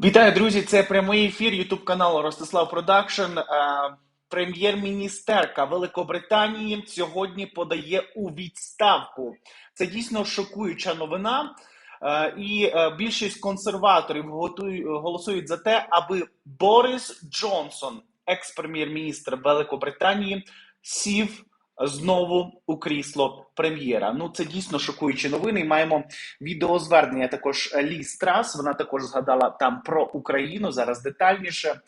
Вітаю, друзі! Це прямий ефір Ютуб каналу Ростислав Продакшн. Е, Прем'єр-міністерка Великобританії сьогодні подає у відставку. Це дійсно шокуюча новина, Е, і е, більшість консерваторів голосують за те, аби Борис Джонсон, екс-прем'єр-міністр Великобританії, сів знову у крісло прем'єра. Ну це дійсно шокуючі новини. Маємо відеозвернення також Лі Страс. Вона також згадала там про Україну зараз детальніше.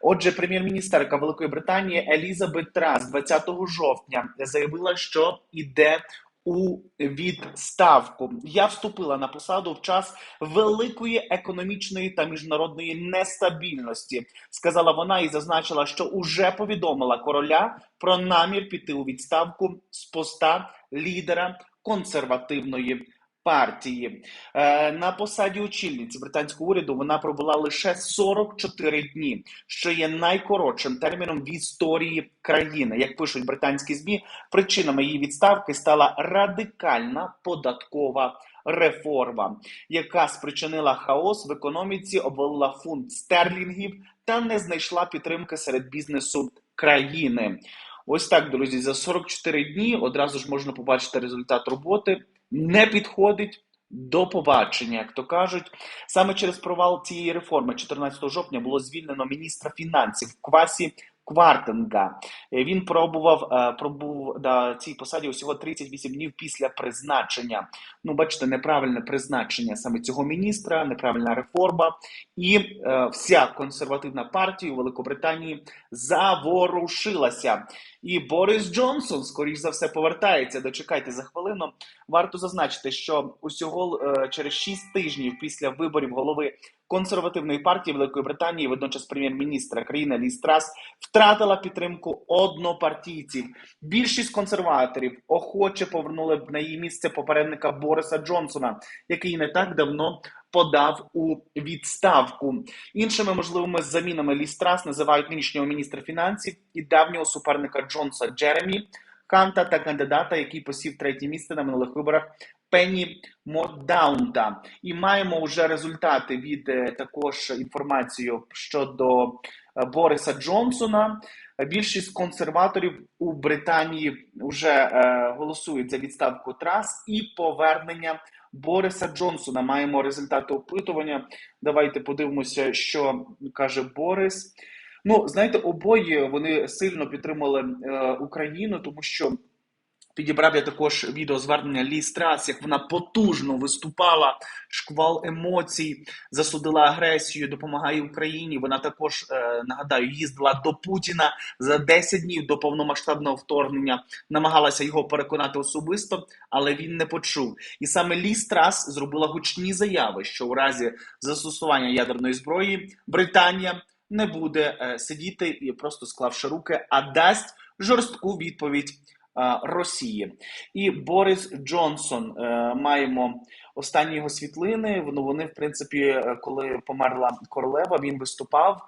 Отже, прем'єр-міністерка Великої Британії Елізабет Трас 20 жовтня заявила, що іде у відставку. Я вступила на посаду в час великої економічної та міжнародної нестабільності, сказала вона і зазначила, що уже повідомила короля про намір піти у відставку з поста лідера консервативної партії. Е, на посаді очільниці британського уряду вона пробула лише 44 дні, що є найкоротшим терміном в історії країни. Як пишуть британські змі, причинами її відставки стала радикальна податкова. Реформа, яка спричинила хаос в економіці, обвалила фунт стерлінгів та не знайшла підтримки серед бізнесу країни. Ось так, друзі, за 44 дні одразу ж можна побачити результат роботи не підходить. До побачення, як то кажуть, саме через провал цієї реформи, 14 жовтня, було звільнено міністра фінансів Квасі Квартенга. Він пробував е, пробув на цій посаді усього 38 днів після призначення. Ну, бачите, неправильне призначення саме цього міністра, неправильна реформа, і е, вся консервативна партія у Великобританії заворушилася. І Борис Джонсон, скоріш за все, повертається. Дочекайте за хвилину. Варто зазначити, що усього е, через 6 тижнів після виборів голови консервативної партії Великої Британії, водночас прем'єр-міністра країни Лі Страс, втратила підтримку однопартійців. Більшість консерваторів охоче повернули б на її місце попередника Бориса Джонсона, який не так давно подав у відставку. Іншими можливими замінами Лі Страс називають нинішнього міністра фінансів і давнього суперника Джонса Джеремі. Канта та кандидата, який посів третє місце на минулих виборах Пенні Мордаунта. І маємо вже результати від е, також інформацію щодо е, Бориса Джонсона. Більшість консерваторів у Британії вже е, голосують за відставку трас і повернення Бориса Джонсона. Маємо результати опитування. Давайте подивимося, що каже Борис. Ну, знаєте, обоє вони сильно підтримали е, Україну, тому що Підібрав я також відеозвернення Лі Страс, як вона потужно виступала, шквал емоцій, засудила агресію, допомагає Україні. Вона також е, нагадаю їздила до Путіна за 10 днів до повномасштабного вторгнення, намагалася його переконати особисто, але він не почув. І саме Лі Страс зробила гучні заяви, що у разі застосування ядерної зброї Британія не буде е, сидіти і просто склавши руки, а дасть жорстку відповідь. Росії. І Борис Джонсон е, маємо останні його світлини. Ну, вони, в принципі, е, коли померла королева, він виступав е,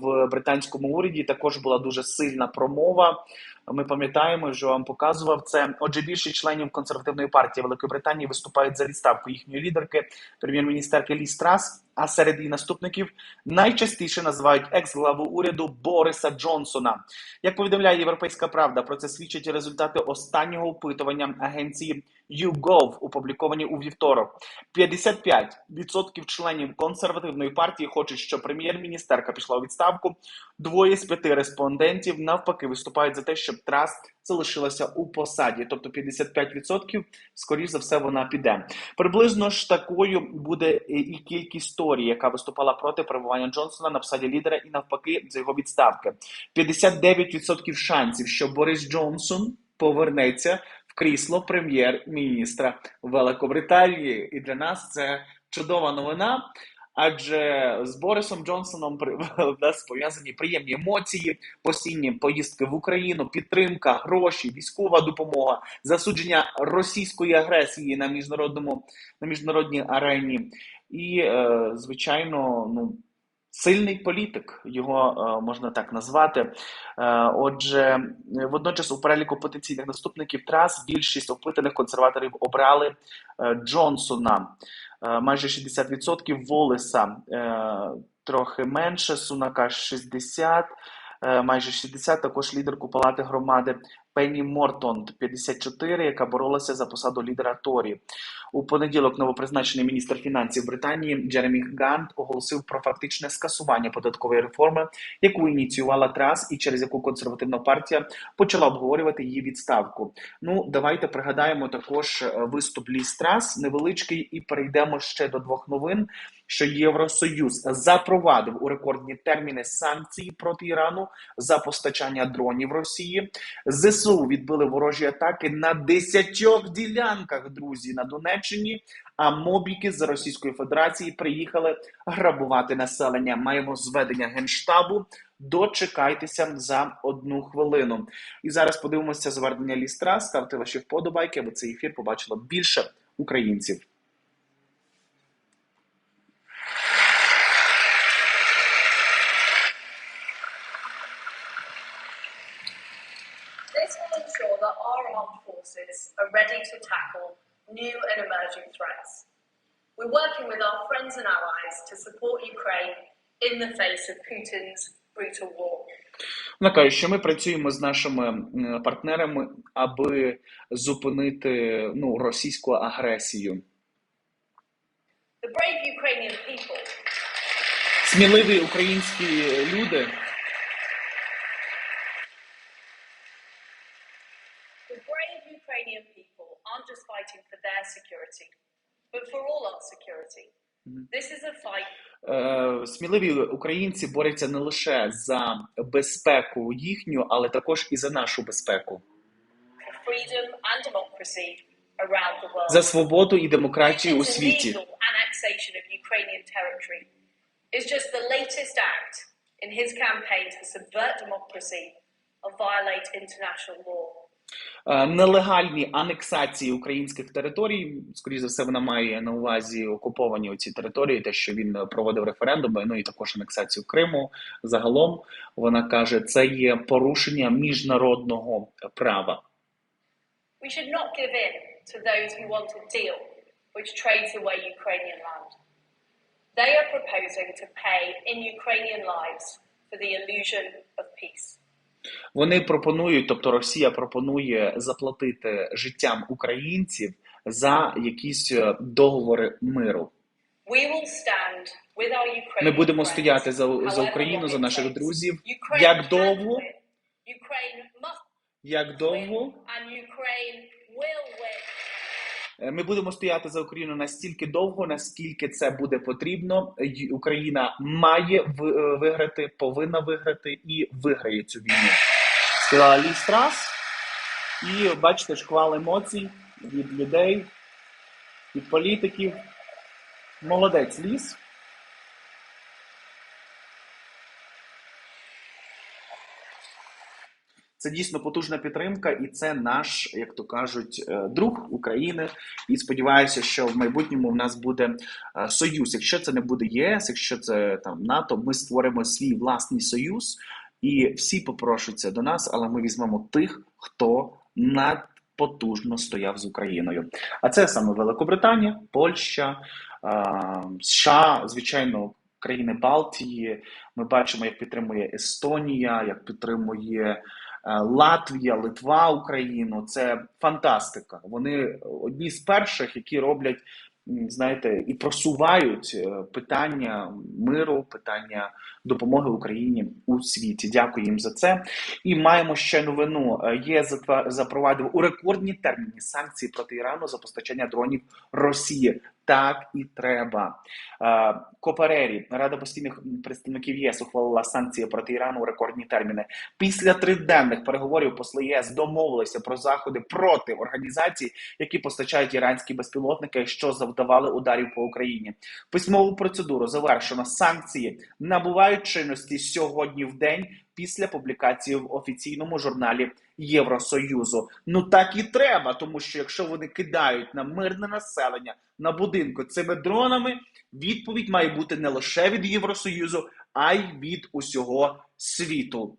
в британському уряді. Також була дуже сильна промова. Ми пам'ятаємо, що вам показував це. Отже, більшість членів консервативної партії Великої Британії виступають за відставку їхньої лідерки, прем'єр-міністерки Лі Страс. А серед її наступників найчастіше називають екс-главу уряду Бориса Джонсона. Як повідомляє Європейська Правда, про це свідчать результати останнього опитування агенції YouGov, опубліковані у вівторок. 55% членів консервативної партії хочуть, щоб прем'єр-міністерка пішла у відставку. Двоє з п'яти респондентів навпаки виступають за те, щоб Траст залишилася у посаді, тобто 55% скоріш за все вона піде. Приблизно ж такою буде і кількість Торі, яка виступала проти перебування Джонсона на посаді лідера, і навпаки за його відставки. 59% шансів, що Борис Джонсон повернеться в крісло прем'єр-міністра Великобританії, і для нас це чудова новина. Адже з Борисом Джонсоном в нас пов'язані приємні емоції, постійні поїздки в Україну, підтримка, гроші, військова допомога, засудження російської агресії на міжнародному на міжнародній арені, і е, звичайно, ну Сильний політик, його е, можна так назвати. Е, отже, водночас у переліку потенційних наступників трас більшість опитаних консерваторів обрали е, Джонсона. майже 60%, Волеса трохи менше, Сунака 60%, е, майже 60%, також лідерку Палати громади Пенні Мортон 54, яка боролася за посаду лідера Торі. У понеділок новопризначений міністр фінансів Британії Джеремі Гант оголосив про фактичне скасування податкової реформи, яку ініціювала Трас, і через яку консервативна партія почала обговорювати її відставку. Ну, давайте пригадаємо також е, виступ Ліз Трас, невеличкий, і перейдемо ще до двох новин. Що Євросоюз запровадив у рекордні терміни санкції проти Ірану за постачання дронів Росії. ЗСУ відбили ворожі атаки на десятьох ділянках, друзі, на Донеччині. А мобіки з Російської Федерації приїхали грабувати населення. Маємо зведення генштабу. Дочекайтеся за одну хвилину. І зараз подивимося звернення лістра. Ставте ваші вподобайки, аби цей ефір побачило більше українців. Forces are ready to tackle new and emerging threats. We're working with our friends and allies to support Ukraine in the face of Putin's brutal war. Вона каже, що ми працюємо з нашими партнерами, аби зупинити ну, російську агресію. The brave Ukrainian people Сміливі українські люди The brave Ukrainian people aren't just fighting for their security, but for all our security. This is a fight Е, сміливі українці борються не лише за безпеку їхню, але також і за нашу безпеку, around the world. за свободу і демократію у світі. is just the latest act in his campaign to subvert democracy and violate international law. Е, Нелегальні анексації українських територій, скоріше за все, вона має на увазі окуповані оці території, те, що він проводив референдуми, ну і також анексацію Криму. Загалом вона каже, це є порушення міжнародного права. We should not give in to those who want a deal which trades away Ukrainian land. They are proposing to pay in Ukrainian lives for the illusion of peace. Вони пропонують, тобто Росія пропонує заплатити життям українців за якісь е, договори миру. Ми будемо стояти за, за Україну, за наших друзів. Як довго? Як довго? Ми будемо стояти за Україну настільки довго, наскільки це буде потрібно. Україна має е, виграти, повинна виграти і виграє цю війну. Сказала Лі Страс. І бачите, шквал емоцій від людей, від політиків. Молодець ліс. Це дійсно потужна підтримка, і це наш, як то кажуть, е, друг України. І сподіваюся, що в майбутньому в нас буде е, союз. Якщо це не буде ЄС, якщо це там НАТО, ми створимо свій власний союз, і всі попрошуться до нас, але ми візьмемо тих, хто надпотужно стояв з Україною. А це саме Великобританія, Польща, е, США, звичайно, країни Балтії. Ми бачимо, як підтримує Естонія, як підтримує. Е, Латвія, Литва, Україну це фантастика. Вони одні з перших, які роблять, знаєте, і просувають е, питання миру, питання допомоги Україні у світі. Дякую їм за це. І маємо ще новину. Е, ЄС запровадив у рекордні терміни санкції проти Ірану за постачання дронів Росії. Так і треба. Е, Коперері, Рада постійних представників ЄС ухвалила санкції проти Ірану у рекордні терміни. Після триденних переговорів посли ЄС домовилися про заходи проти організацій, які постачають іранські безпілотники, що завдавали ударів по Україні. Письмову процедуру завершено. Санкції набувають чинності сьогодні в день після публікації в офіційному журналі Євросоюзу. Ну так і треба, тому що якщо вони кидають на мирне населення на будинку цими дронами, відповідь має бути не лише від Євросоюзу, а й від усього світу.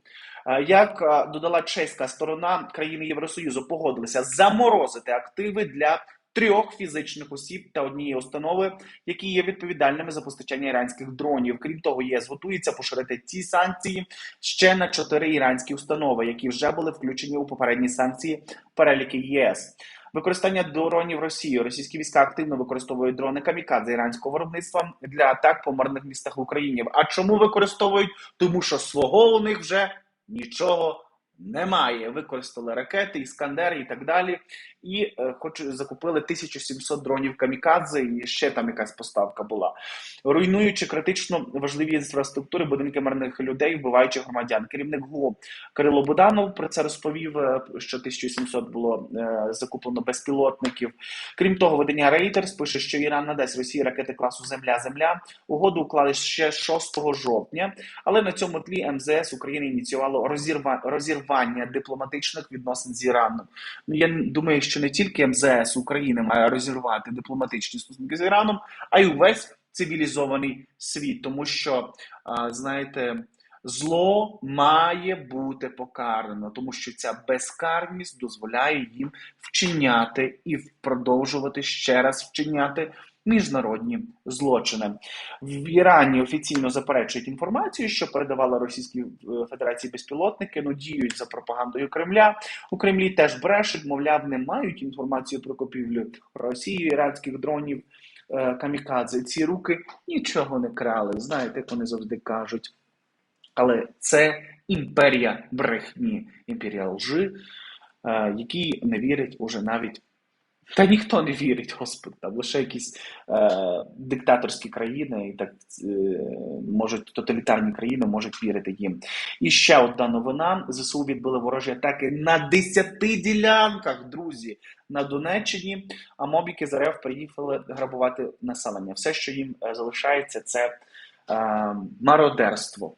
Як додала чеська сторона, країни Євросоюзу погодилися заморозити активи для трьох фізичних осіб та однієї установи, які є відповідальними за постачання іранських дронів. Крім того, ЄС готується поширити ці санкції ще на чотири іранські установи, які вже були включені у попередні санкції переліки ЄС. Використання дронів Росії. Російські війська активно використовують дрони камікадзе іранського виробництва для атак по мирних містах в Україні. А чому використовують? Тому що свого у них вже нічого немає. Використали ракети, іскандери і так далі. І е, хоч закупили 1700 дронів камікадзе, і ще там якась поставка була, руйнуючи критично важливі інфраструктури, будинки мирних людей, вбиваючи громадян. Керівник ГУ Кирило Буданов про це розповів, е, що 1700 було е, закуплено безпілотників. Крім того, видання Reuters пише, що Іран надасть Росії ракети класу Земля-Земля. Угоду уклали ще 6 жовтня, але на цьому тлі МЗС України ініціювало розірва... розірвання дипломатичних відносин з Іраном. Ну я думаю, що не тільки МЗС України має розірвати дипломатичні стосунки з Іраном, а й увесь цивілізований світ, тому що знаєте. Зло має бути покарано, тому що ця безкарність дозволяє їм вчиняти і продовжувати ще раз вчиняти міжнародні злочини. В Ірані офіційно заперечують інформацію, що передавала Російській Федерації безпілотники, ну діють за пропагандою Кремля. У Кремлі теж брешуть, мовляв, не мають інформацію про купівлю Росії, іранських дронів. Камікадзе ці руки нічого не крали. Знаєте, як вони завжди кажуть. Але це імперія брехні, імперія лжи, е, не вірить уже навіть. Та ніхто не вірить, Господи, там лише якісь е, диктаторські країни, і так е, можуть тоталітарні країни можуть вірити їм. І ще одна новина: ЗСУ відбили ворожі атаки на 10 ділянках, друзі, на Донеччині. А мобіки з РФ приїхали грабувати населення. Все, що їм залишається, це е, мародерство.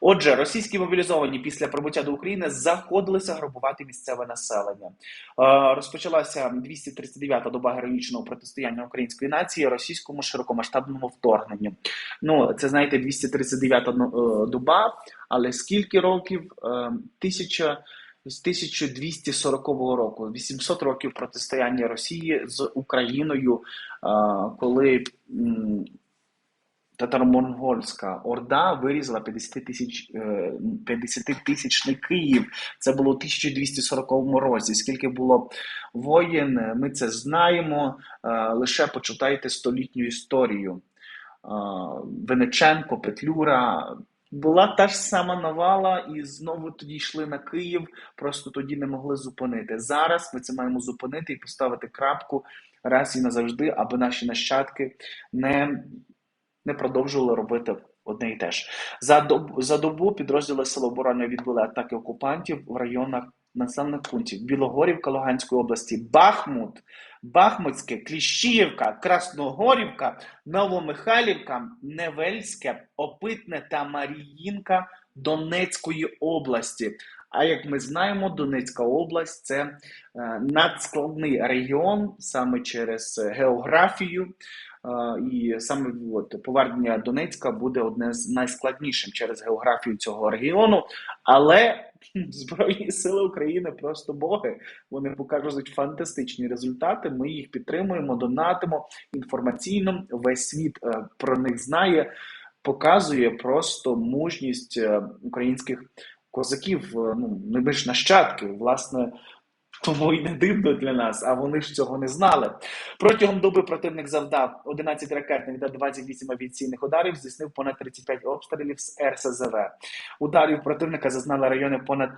Отже, російські мобілізовані після прибуття до України заходилися грабувати місцеве населення. Е, розпочалася 239-та доба героїчного протистояння української нації російському широкомасштабному вторгненню. Ну, це знаєте, 239-та е, доба, але скільки років? Е, тисяча. З 1240 року 800 років протистояння Росії з Україною, коли Татаро-монгольська орда вирізала 50 тисяч 50 тисячний Київ. Це було у 1240 році. Скільки було воєн, ми це знаємо. Лише почитайте столітню історію. Венеченко, Петлюра. Була та ж сама навала, і знову тоді йшли на Київ. Просто тоді не могли зупинити. Зараз ми це маємо зупинити і поставити крапку раз і назавжди, аби наші нащадки не не продовжували робити одне і те ж. За добу, за добу підрозділи Сил оборони відбили атаки окупантів в районах населених пунктів Білогорівка Луганської області, Бахмут, Бахмутське, Кліщіївка, Красногорівка, Новомихайлівка, Невельське, Опитне та Маріїнка Донецької області. А як ми знаємо, Донецька область це е, надскладний регіон саме через географію. І саме от, повернення Донецька буде одне з найскладнішим через географію цього регіону. Але Збройні сили України просто боги. Вони покажуть фантастичні результати. Ми їх підтримуємо, донатимо інформаційно. Весь світ е, про них знає, показує просто мужність е, українських козаків. Е, ну ж нащадки, власне. Тому і не дивно для нас, а вони ж цього не знали. Протягом доби противник завдав 11 ракетних та 28 авіаційних ударів, здійснив понад 35 обстрілів з РСЗВ. Ударів противника зазнали райони понад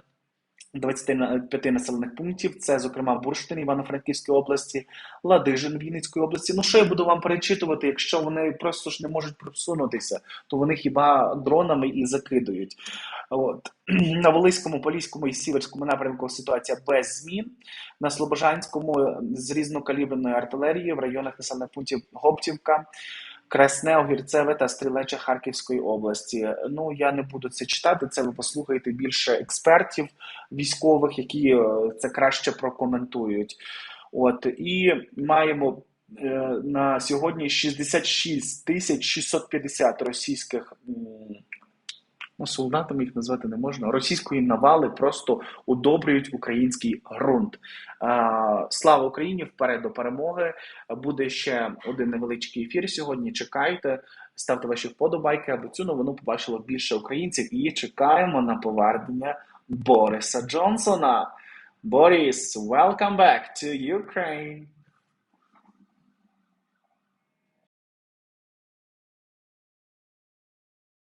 25 населених пунктів. Це, зокрема, Бурштин, Івано-Франківської області, Ладижин Вінницької області. Ну що я буду вам перечитувати? Якщо вони просто ж не можуть просунутися, то вони хіба дронами і закидують. От на Волиському, Поліському і Сіверському напрямку ситуація без змін. На Слобожанському з різнокаліберної артилерії в районах населених пунктів Гоптівка. Красне, Огірцеве та Стрілеча Харківської області. Ну я не буду це читати. Це ви послухаєте більше експертів військових, які е, це краще прокоментують. От і маємо е, на сьогодні 66 тисяч 650 російських Ну, солдатами їх назвати не можна. Російської навали просто удобрюють український ґрунт. Слава Україні! Вперед до перемоги! Буде ще один невеличкий ефір сьогодні. Чекайте, ставте ваші вподобайки, аби цю новину побачило більше українців. І чекаємо на повернення Бориса Джонсона. Борис, welcome back to Ukraine.